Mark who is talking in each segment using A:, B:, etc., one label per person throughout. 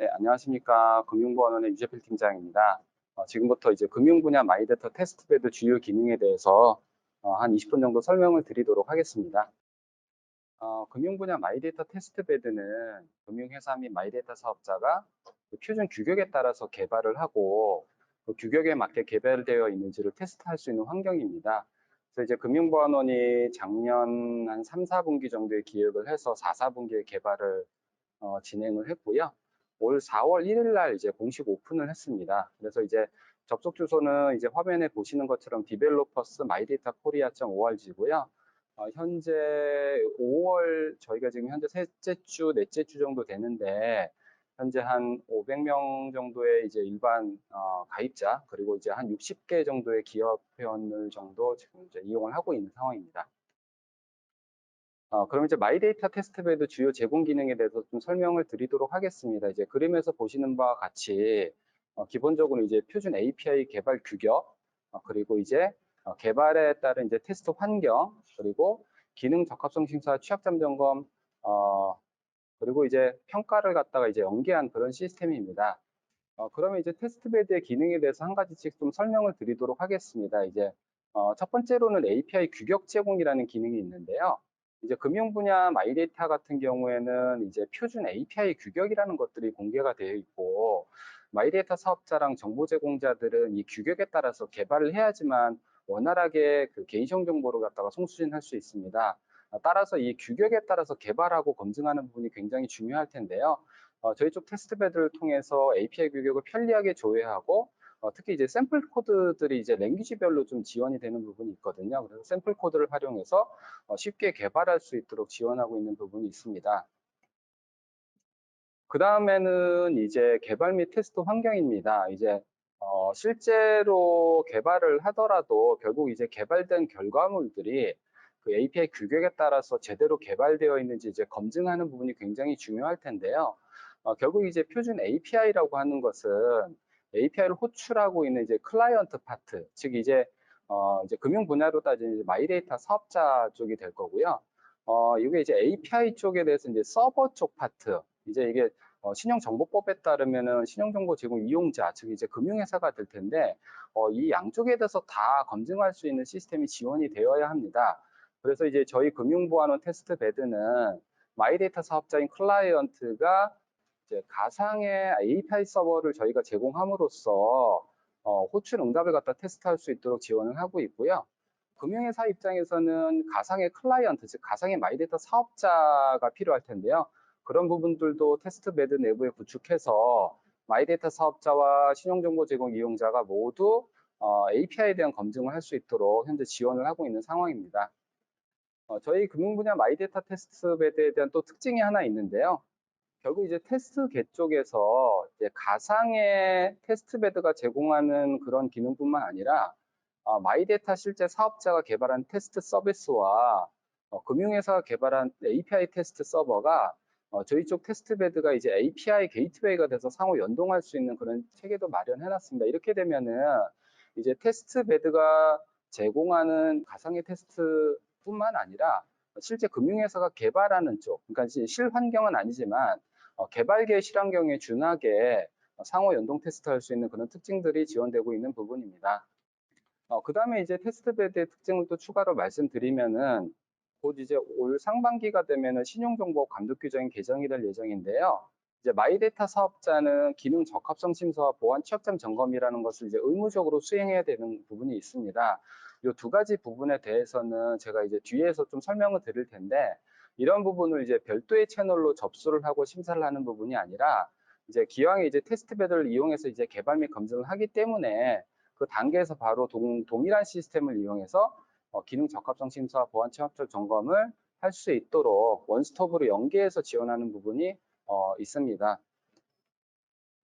A: 네, 안녕하십니까. 금융보안원의 유재필 팀장입니다. 어, 지금부터 이제 금융 분야 마이데타 테스트베드 주요 기능에 대해서 어, 한 20분 정도 설명을 드리도록 하겠습니다. 어, 금융 분야 마이데이터 테스트베드는 금융회사 및 마이데이터 사업자가 그 표준 규격에 따라서 개발을 하고 그 규격에 맞게 개발되어 있는지를 테스트할 수 있는 환경입니다. 그래서 이제 금융보안원이 작년 한 3, 4분기 정도에 기획을 해서 4, 4분기에 개발을 어, 진행을 했고요. 올 4월 1일 날 이제 공식 오픈을 했습니다. 그래서 이제 접속 주소는 이제 화면에 보시는 것처럼 developers myData korea.org고요. 어, 현재 5월 저희가 지금 현재 셋째 주, 넷째 주 정도 되는데 현재 한 500명 정도의 이제 일반 어, 가입자 그리고 이제 한 60개 정도의 기업 회원을 정도 지금 이제 이용을 하고 있는 상황입니다. 어, 그럼 이제 마이데이터 테스트베드 주요 제공 기능에 대해서 좀 설명을 드리도록 하겠습니다. 이제 그림에서 보시는 바와 같이 어, 기본적으로 이제 표준 API 개발 규격 어, 그리고 이제 어, 개발에 따른 이제 테스트 환경 그리고 기능 적합성 심사 취약점 점검 어, 그리고 이제 평가를 갖다가 이제 연계한 그런 시스템입니다. 어, 그러면 이제 테스트베드의 기능에 대해서 한 가지씩 좀 설명을 드리도록 하겠습니다. 이제 어, 첫 번째로는 API 규격 제공이라는 기능이 있는데요. 이제 금융 분야 마이데이터 같은 경우에는 이제 표준 API 규격이라는 것들이 공개가 되어 있고 마이데이터 사업자랑 정보 제공자들은 이 규격에 따라서 개발을 해야지만 원활하게 그 개인정 정보를 갖다가 송수신할 수 있습니다. 따라서 이 규격에 따라서 개발하고 검증하는 부분이 굉장히 중요할 텐데요. 어, 저희 쪽 테스트베드를 통해서 API 규격을 편리하게 조회하고 어, 특히 이제 샘플 코드들이 이제 랭귀지별로 좀 지원이 되는 부분이 있거든요. 그래서 샘플 코드를 활용해서 어, 쉽게 개발할 수 있도록 지원하고 있는 부분이 있습니다. 그 다음에는 이제 개발 및 테스트 환경입니다. 이제 어, 실제로 개발을 하더라도 결국 이제 개발된 결과물들이 그 API 규격에 따라서 제대로 개발되어 있는지 이제 검증하는 부분이 굉장히 중요할 텐데요. 어, 결국 이제 표준 API라고 하는 것은 API를 호출하고 있는 이제 클라이언트 파트, 즉 이제 어, 이제 금융 분야로 이제 마이데이터 사업자 쪽이 될 거고요. 어, 이게 이제 API 쪽에 대해서 이제 서버 쪽 파트, 이제 이게 어, 신용정보법에 따르면은 신용정보 제공 이용자, 즉 이제 금융회사가 될 텐데 어, 이 양쪽에 대해서 다 검증할 수 있는 시스템이 지원이 되어야 합니다. 그래서 이제 저희 금융보안원 테스트 베드는 마이데이터 사업자인 클라이언트가 이제 가상의 API 서버를 저희가 제공함으로써 어, 호출 응답을 갖다 테스트할 수 있도록 지원을 하고 있고요. 금융회사 입장에서는 가상의 클라이언트, 즉 가상의 마이데이터 사업자가 필요할 텐데요. 그런 부분들도 테스트 베드 내부에 구축해서 마이데이터 사업자와 신용정보 제공 이용자가 모두 어, API에 대한 검증을 할 수 있도록 현재 지원을 하고 있는 상황입니다. 어, 저희 금융 분야 마이데이터 테스트 베드에 대한 또 특징이 하나 있는데요. 결국 이제 테스트계 쪽에서 이제 가상의 테스트베드가 제공하는 그런 기능뿐만 아니라 어, 마이데이터 실제 사업자가 개발한 테스트 서비스와 어, 금융회사가 개발한 API 테스트 서버가 어, 저희 쪽 테스트베드가 이제 API 게이트웨이가 돼서 상호 연동할 수 있는 그런 체계도 마련해 놨습니다. 이렇게 되면은 이제 테스트베드가 제공하는 가상의 테스트뿐만 아니라 실제 금융회사가 개발하는 쪽, 그러니까 실환경은 아니지만 어, 개발계 실환경에 준하게 상호 연동 테스트할 수 있는 그런 특징들이 지원되고 있는 부분입니다. 어, 그 다음에 이제 테스트베드의 특징을 또 추가로 말씀드리면은 곧 이제 올 상반기가 되면은 신용정보 감독 규정이 개정이 될 예정인데요. 이제 마이데이터 사업자는 기능 적합성 심사와 보안 취약점 점검이라는 것을 이제 의무적으로 수행해야 되는 부분이 있습니다. 이 두 가지 부분에 대해서는 제가 이제 뒤에서 좀 설명을 드릴 텐데 이런 부분을 이제 별도의 채널로 접수를 하고 심사를 하는 부분이 아니라 이제 기왕에 이제 테스트베드를 이용해서 이제 개발 및 검증을 하기 때문에 그 단계에서 바로 동, 동일한 시스템을 이용해서 어, 기능 적합성 심사, 보안 취합적 점검을 할 수 있도록 원스톱으로 연계해서 지원하는 부분이 어, 있습니다.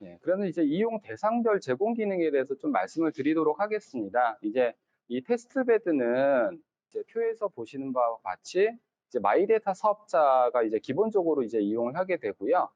A: 네, 그러면 이제 이용 대상별 제공 기능에 대해서 좀 말씀을 드리도록 하겠습니다. 이제 이 테스트 베드는 이제 표에서 보시는 바와 같이 이제 마이데이터 사업자가 이제 기본적으로 이제 이용을 하게 되고요.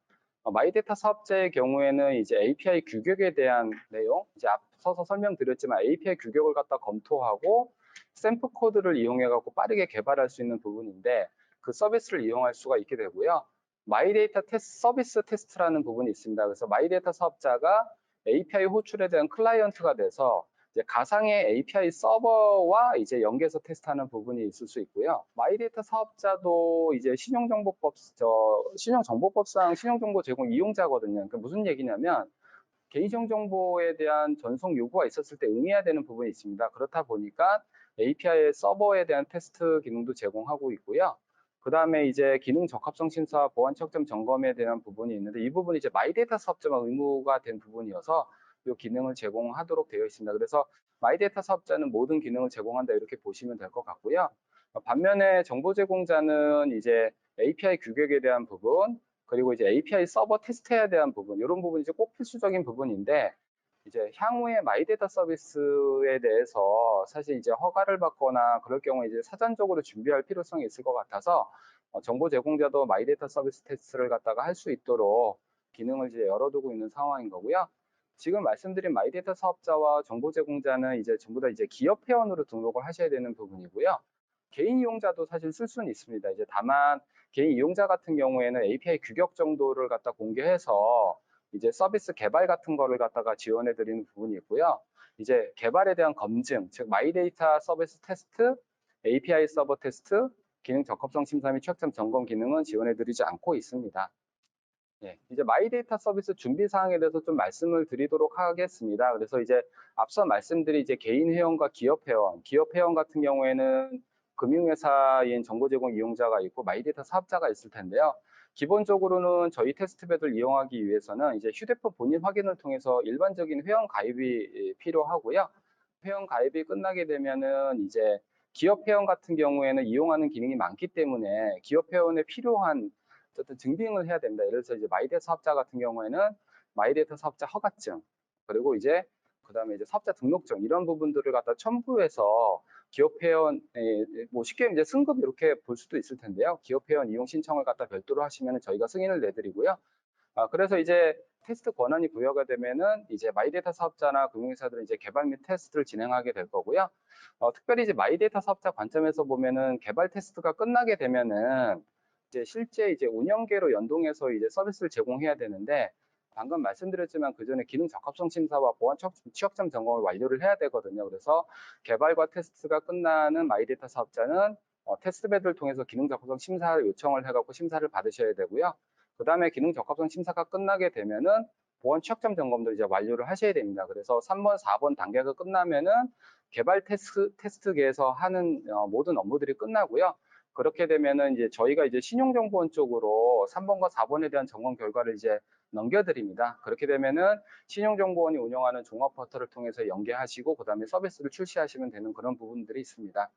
A: 어, 마이데이터 사업자의 경우에는 이제 API 규격에 대한 내용, 이제 앞서서 설명드렸지만 API 규격을 갖다 검토하고 샘플 코드를 이용해 갖고 빠르게 개발할 수 있는 부분인데 그 서비스를 이용할 수가 있게 되고요. 마이데이터 테스트, 서비스 테스트라는 부분이 있습니다. 그래서 마이데이터 사업자가 API 호출에 대한 클라이언트가 돼서 가상의 API 서버와 이제 연계해서 테스트하는 부분이 있을 수 있고요. 마이데이터 사업자도 이제 신용정보법, 저, 신용정보법상 신용정보 제공 이용자거든요. 그러니까 무슨 얘기냐면 개인정보에 대한 전송 요구가 있었을 때 응해야 되는 부분이 있습니다. 그렇다 보니까 API 서버에 대한 테스트 기능도 제공하고 있고요. 그 다음에 이제 기능 적합성 심사, 보안 측정 점검에 대한 부분이 있는데 이 부분이 이제 마이데이터 사업자가 의무가 된 부분이어서 이 기능을 제공하도록 되어 있습니다. 그래서 마이데이터 사업자는 모든 기능을 제공한다 이렇게 보시면 될 것 같고요. 반면에 정보 제공자는 이제 API 규격에 대한 부분, 그리고 이제 API 서버 테스트에 대한 부분, 이런 부분이 이제 꼭 필수적인 부분인데 이제 향후에 마이데이터 서비스에 대해서 사실 이제 허가를 받거나 그럴 경우에 이제 사전적으로 준비할 필요성이 있을 것 같아서 어, 정보 제공자도 마이데이터 서비스 테스트를 갖다가 할 수 있도록 기능을 이제 열어두고 있는 상황인 거고요. 지금 말씀드린 마이데이터 사업자와 정보 제공자는 이제 전부 다 이제 기업 회원으로 등록을 하셔야 되는 부분이고요. 개인 이용자도 사실 쓸 수는 있습니다. 이제 다만 개인 이용자 같은 경우에는 API 규격 정도를 갖다 공개해서 이제 서비스 개발 같은 거를 갖다가 지원해 드리는 부분이 있고요. 이제 개발에 대한 검증, 즉 마이데이터 서비스 테스트, API 서버 테스트, 기능 적합성 심사 및 취약점 점검 기능은 지원해 드리지 않고 있습니다. 예, 이제 마이데이터 서비스 준비 사항에 대해서 좀 말씀을 드리도록 하겠습니다. 그래서 이제 앞서 말씀드린 이제 개인 회원과 기업 회원, 기업 회원 같은 경우에는 금융회사인 정보 제공 이용자가 있고 마이데이터 사업자가 있을 텐데요. 기본적으로는 저희 테스트베드를 이용하기 위해서는 이제 휴대폰 본인 확인을 통해서 일반적인 회원 가입이 필요하고요. 회원 가입이 끝나게 되면은 이제 기업 회원 같은 경우에는 이용하는 기능이 많기 때문에 기업 회원에 필요한 어쨌든 증빙을 해야 됩니다. 예를 들어서 이제 마이데이터 사업자 같은 경우에는 마이데이터 사업자 허가증 그리고 이제 그다음에 이제 사업자 등록증 이런 부분들을 갖다 첨부해서 기업 회원 뭐 쉽게 이제 승급 이렇게 볼 수도 있을 텐데요. 기업 회원 이용 신청을 갖다 별도로 하시면 저희가 승인을 내드리고요. 아, 그래서 이제 테스트 권한이 부여가 되면은 이제 마이데이터 사업자나 금융회사들은 이제 개발 및 테스트를 진행하게 될 거고요. 어, 특별히 이제 마이데이터 사업자 관점에서 보면은 개발 테스트가 끝나게 되면은 이제 실제 이제 운영계로 연동해서 이제 서비스를 제공해야 되는데 방금 말씀드렸지만 그 전에 기능 적합성 심사와 보안 취약점 점검을 완료를 해야 되거든요. 그래서 개발과 테스트가 끝나는 마이데이터 사업자는 어, 테스트베드를 통해서 기능 적합성 심사를 요청을 해갖고 심사를 받으셔야 되고요. 그 다음에 기능 적합성 심사가 끝나게 되면은 보안 취약점 점검도 이제 완료를 하셔야 됩니다. 그래서 3번, 4번 단계가 끝나면은 개발 테스트, 테스트계에서 하는 어, 모든 업무들이 끝나고요. 그렇게 되면은 이제 저희가 이제 신용정보원 쪽으로 3번과 4번에 대한 점검 결과를 이제 넘겨드립니다. 그렇게 되면은 신용정보원이 운영하는 종합 포털을 통해서 연계하시고 그 다음에 서비스를 출시하시면 되는 그런 부분들이 있습니다.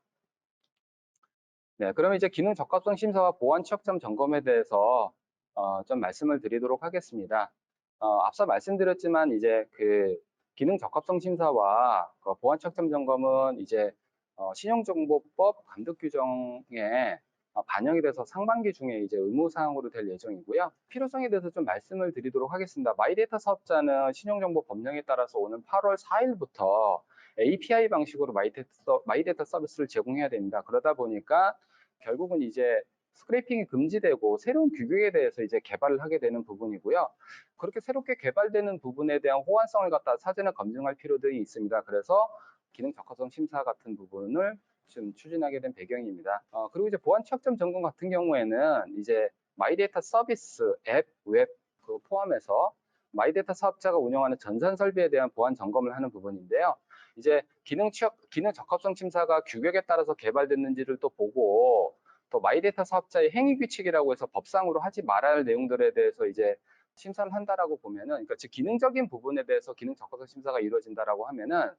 A: 네, 그러면 이제 기능 적합성 심사와 보안 취약점 점검에 대해서 어, 좀 말씀을 드리도록 하겠습니다. 어, 앞서 말씀드렸지만 이제 그 기능 적합성 심사와 그 보안 취약점 점검은 이제 어, 신용정보법 감독 규정에 어, 반영이 돼서 상반기 중에 이제 의무사항으로 될 예정이고요. 필요성에 대해서 좀 말씀을 드리도록 하겠습니다. 마이데이터 사업자는 신용정보 법령에 따라서 오는 8월 4일부터 API 방식으로 마이데이터, 마이데이터 서비스를 제공해야 됩니다. 그러다 보니까 결국은 이제 스크래핑이 금지되고 새로운 규격에 대해서 이제 개발을 하게 되는 부분이고요. 그렇게 새롭게 개발되는 부분에 대한 호환성을 갖다 사전에 검증할 필요들이 있습니다. 그래서 기능 적합성 심사 같은 부분을 지금 추진하게 된 배경입니다. 어, 그리고 이제 보안 취약점 점검 같은 경우에는 이제 마이데이터 서비스 앱, 웹 그 포함해서 마이데이터 사업자가 운영하는 전산 설비에 대한 보안 점검을 하는 부분인데요. 이제 기능 취약, 기능 적합성 심사가 규격에 따라서 개발됐는지를 또 보고 또 마이데이터 사업자의 행위 규칙이라고 해서 법상으로 하지 말아야 할 내용들에 대해서 이제 심사를 한다라고 보면은 그러니까 즉 기능적인 부분에 대해서 기능 적합성 심사가 이루어진다라고 하면은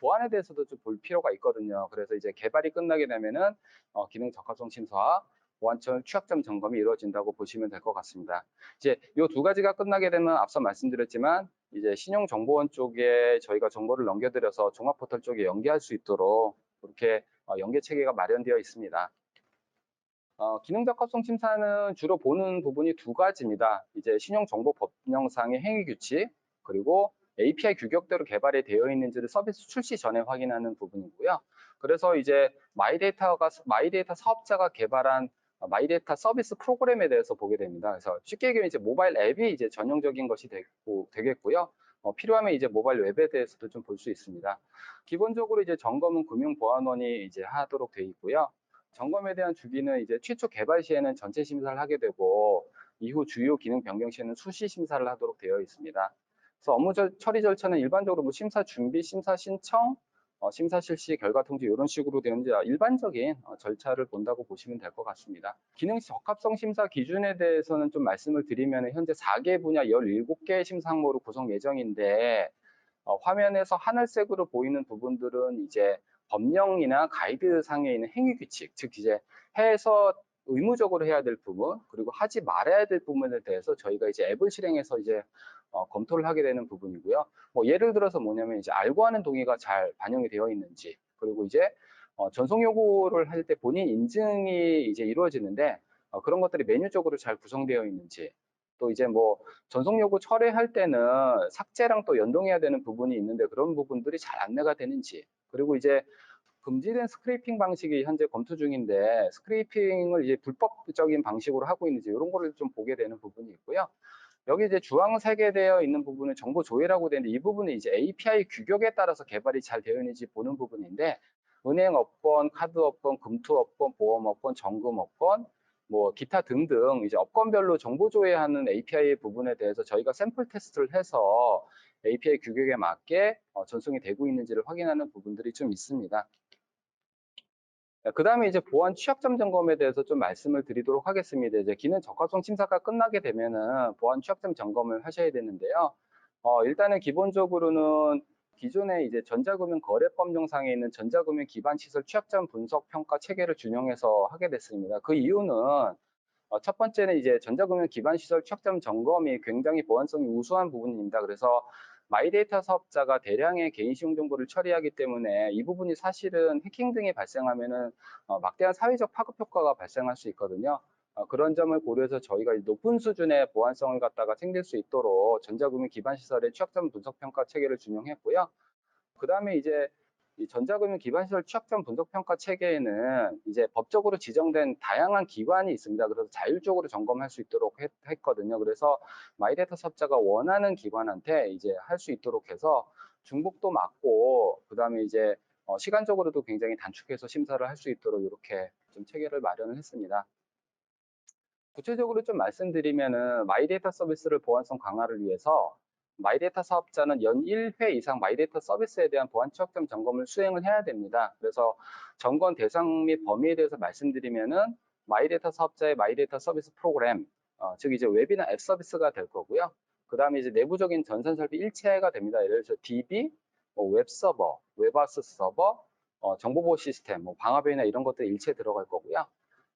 A: 보안에 대해서도 좀 볼 필요가 있거든요. 그래서 이제 개발이 끝나게 되면은 어, 기능 적합성 심사와 보안처 취약점 점검이 이루어진다고 보시면 될 것 같습니다. 이제 이 두 가지가 끝나게 되면 앞서 말씀드렸지만 이제 신용정보원 쪽에 저희가 정보를 넘겨드려서 종합포털 쪽에 연계할 수 있도록 그렇게 어, 연계 체계가 마련되어 있습니다. 어, 기능 적 합성 심사는 주로 보는 부분이 두 가지입니다. 이제 신용정보 법령상의 행위 규칙 그리고 API 규격대로 개발이 되어 있는지를 서비스 출시 전에 확인하는 부분이고요. 그래서 이제 마이데이터가 마이데이터 사업자가 개발한 어, 마이데이터 서비스 프로그램에 대해서 보게 됩니다. 그래서 쉽게 얘기하면 이제 모바일 앱이 이제 전용적인 것이 되고, 되겠고요. 어, 필요하면 이제 모바일 웹에 대해서도 좀 볼 수 있습니다. 기본적으로 이제 점검은 금융보안원이 이제 하도록 되어 있고요. 점검에 대한 주기는 이제 최초 개발 시에는 전체 심사를 하게 되고 이후 주요 기능 변경 시에는 수시 심사를 하도록 되어 있습니다. 그래서 업무 절, 처리 절차는 일반적으로 뭐 심사 준비, 심사 신청, 어, 심사 실시, 결과 통지 이런 식으로 되는지 일반적인 어, 절차를 본다고 보시면 될 것 같습니다. 기능 적합성 심사 기준에 대해서는 좀 말씀을 드리면 현재 4개 분야 17개 심사 항목으로 구성 예정인데 어, 화면에서 하늘색으로 보이는 부분들은 이제 법령이나 가이드상에 있는 행위 규칙, 즉 이제 해서 의무적으로 해야 될 부분, 그리고 하지 말아야 될 부분에 대해서 저희가 이제 앱을 실행해서 이제 어, 검토를 하게 되는 부분이고요. 뭐 예를 들어서 뭐냐면 이제 알고 하는 동의가 잘 반영이 되어 있는지, 그리고 이제 어, 전송 요구를 할 때 본인 인증이 이제 이루어지는데 어, 그런 것들이 메뉴적으로 잘 구성되어 있는지, 또 이제 뭐 전송 요구 철회할 때는 삭제랑 또 연동해야 되는 부분이 있는데 그런 부분들이 잘 안내가 되는지, 그리고 이제 금지된 스크래핑 방식이 현재 검토 중인데 스크래핑을 이제 불법적인 방식으로 하고 있는지 이런 거를 좀 보게 되는 부분이 있고요. 여기 이제 주황색에 되어 있는 부분은 정보 조회라고 되는데 이 부분은 이제 API 규격에 따라서 개발이 잘 되어 있는지 보는 부분인데 은행 업권, 카드 업권, 금투 업권, 보험 업권, 정금 업권, 뭐 기타 등등 이제 업권별로 정보 조회하는 API 부분에 대해서 저희가 샘플 테스트를 해서 API 규격에 맞게 어, 전송이 되고 있는지를 확인하는 부분들이 좀 있습니다. 그 다음에 이제 보안 취약점 점검에 대해서 좀 말씀을 드리도록 하겠습니다. 이제 기능 적합성 심사가 끝나게 되면은 보안 취약점 점검을 하셔야 되는데요. 어, 일단은 기본적으로는 기존에 이제 전자금융 거래법령상에 있는 전자금융 기반 시설 취약점 분석 평가 체계를 준용해서 하게 됐습니다. 그 이유는 어, 첫 번째는 이제 전자금융 기반 시설 취약점 점검이 굉장히 보안성이 우수한 부분입니다. 그래서 마이데이터 사업자가 대량의 개인 시용 정보를 처리하기 때문에 이 부분이 사실은 해킹 등이 발생하면은 어, 막대한 사회적 파급 효과가 발생할 수 있거든요. 어, 그런 점을 고려해서 저희가 높은 수준의 보안성을 갖다가 챙길 수 있도록 전자금융 기반 시설의 취약점 분석 평가 체계를 준용했고요. 그 다음에 이제 이 전자금융 기반 시설 취약점 분석 평가 체계에는 이제 법적으로 지정된 다양한 기관이 있습니다. 그래서 자율적으로 점검할 수 있도록 했, 거든요 그래서 마이데이터 사업자가 원하는 기관한테 이제 할 수 있도록 해서 중복도 막고 그 다음에 이제 어, 시간적으로도 굉장히 단축해서 심사를 할 수 있도록 이렇게 좀 체계를 마련을 했습니다. 구체적으로 좀 말씀드리면은 마이데이터 서비스를 보안성 강화를 위해서 마이데이터 사업자는 연 1회 이상 마이데이터 서비스에 대한 보안 취약점 점검을 수행을 해야 됩니다. 그래서 점검 대상 및 범위에 대해서 말씀드리면은 마이데이터 사업자의 마이데이터 서비스 프로그램, 어, 즉 이제 웹이나 앱 서비스가 될 거고요. 그 다음에 이제 내부적인 전산 설비 일체가 됩니다. 예를 들어서 DB, 뭐 웹 서버, 웹아스 서버, 어, 정보보호 시스템, 뭐 방화벽이나 이런 것들 일체 들어갈 거고요.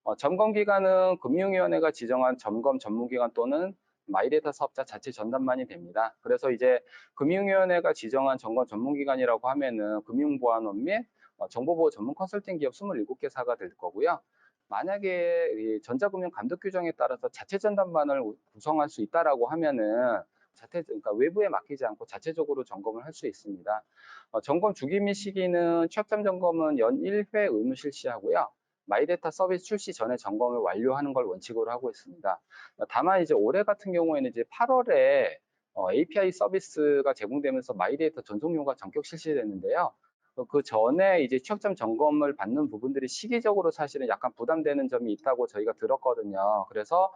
A: 어, 점검 기관은 금융위원회가 지정한 점검 전문기관 또는 마이데이터 사업자 자체 전담만이 됩니다. 그래서 이제 금융위원회가 지정한 점검 전문기관이라고 하면은 금융보안원 및 어, 정보보호 전문 컨설팅 기업 27개사가 될 거고요. 만약에 전자금융 감독 규정에 따라서 자체 전담반을 구성할 수 있다라고 하면은 자체 그러니까 외부에 맡기지 않고 자체적으로 점검을 할 수 있습니다. 어, 점검 주기 및 시기는 취약점 점검은 연 1회 의무 실시하고요. 마이데이터 서비스 출시 전에 점검을 완료하는 걸 원칙으로 하고 있습니다. 다만 이제 올해 같은 경우에는 이제 8월에 어, API 서비스가 제공되면서 마이데이터 전송료가 전격 실시됐는데요. 그 전에 이제 취약점 점검을 받는 부분들이 시기적으로 사실은 약간 부담되는 점이 있다고 저희가 들었거든요. 그래서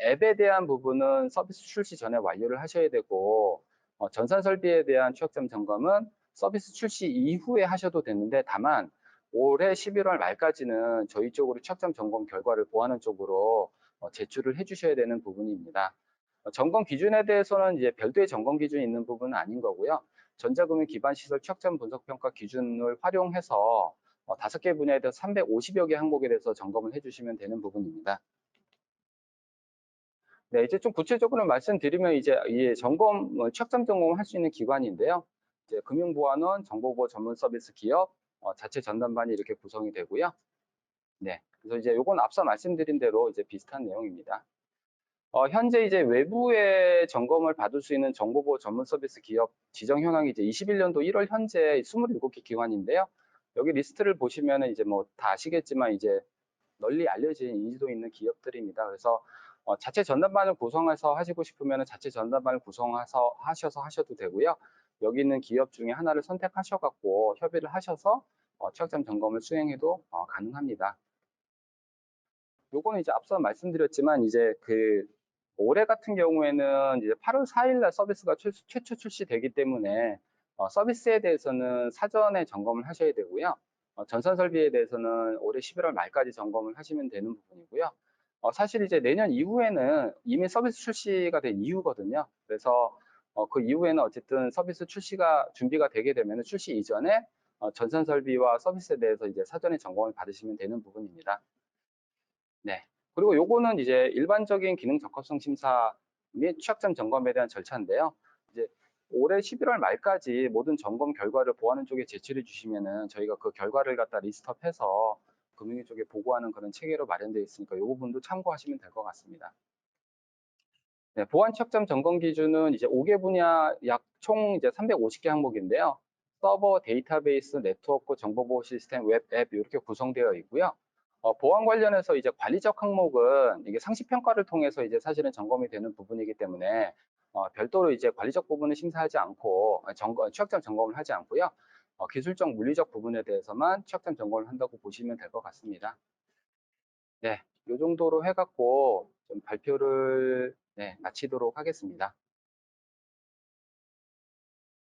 A: 앱에 대한 부분은 서비스 출시 전에 완료를 하셔야 되고 어, 전산 설비에 대한 취약점 점검은 서비스 출시 이후에 하셔도 되는데 다만 올해 11월 말까지는 저희 쪽으로 취약점 점검 결과를 보완하는 쪽으로 어, 제출을 해주셔야 되는 부분입니다. 어, 점검 기준에 대해서는 이제 별도의 점검 기준이 있는 부분은 아닌 거고요. 전자금융 기반 시설 취약점 분석 평가 기준을 활용해서 어, 다섯 개 분야에 대해서 350여 개 항목에 대해서 점검을 해주시면 되는 부분입니다. 네, 이제 좀 구체적으로 말씀드리면 이제 이 점검, 취약점 점검을 할 수 있는 기관인데요. 이제 금융보안원, 정보보호 전문 서비스 기업, 어, 자체 전담반이 이렇게 구성이 되고요. 네. 그래서 이제 요건 앞서 말씀드린 대로 이제 비슷한 내용입니다. 어, 현재 이제 외부의 점검을 받을 수 있는 정보보호 전문 서비스 기업 지정 현황이 이제 21년도 1월 현재 27개 기관인데요. 여기 리스트를 보시면은 이제 뭐 다 아시겠지만 이제 널리 알려진 인지도 있는 기업들입니다. 그래서 어, 자체 전담반을 구성해서 하시고 싶으면 자체 전담반을 구성해서 하셔서 하셔도 되고요. 여기 있는 기업 중에 하나를 선택하셔갖고 협의를 하셔서 어, 취약점 점검을 수행해도 어, 가능합니다. 요거는 이제 앞서 말씀드렸지만 이제 그 올해 같은 경우에는 이제 8월 4일 날 서비스가 최, 최초 출시되기 때문에 어, 서비스에 대해서는 사전에 점검을 하셔야 되고요. 어, 전선 설비에 대해서는 올해 11월 말까지 점검을 하시면 되는 부분이고요. 어, 사실 이제 내년 이후에는 이미 서비스 출시가 된 이후거든요. 그래서 어, 그 이후에는 어쨌든 서비스 출시가 준비가 되게 되면 출시 이전에 어, 전선 설비와 서비스에 대해서 이제 사전에 점검을 받으시면 되는 부분입니다. 네. 그리고 요거는 이제 일반적인 기능 적합성 심사 및 취약점 점검에 대한 절차인데요. 이제 올해 11월 말까지 모든 점검 결과를 보안원 쪽에 제출해 주시면은 저희가 그 결과를 갖다 리스트업해서 금융위 쪽에 보고하는 그런 체계로 마련되어 있으니까 이 부분도 참고하시면 될 것 같습니다. 네, 보안 취약점 점검 기준은 이제 5개 분야 약 총 이제 350개 항목인데요. 서버, 데이터베이스, 네트워크, 정보보호 시스템, 웹, 앱 이렇게 구성되어 있고요. 어, 보안 관련해서 이제 관리적 항목은 이게 상시 평가를 통해서 이제 사실은 점검이 되는 부분이기 때문에 어, 별도로 이제 관리적 부분은 심사하지 않고 점검, 취약점 점검을 하지 않고요. 어, 기술적, 물리적 부분에 대해서만 취약점 점검을 한다고 보시면 될 것 같습니다. 네, 이 정도로 해갖고 좀 발표를 네, 마치도록 하겠습니다.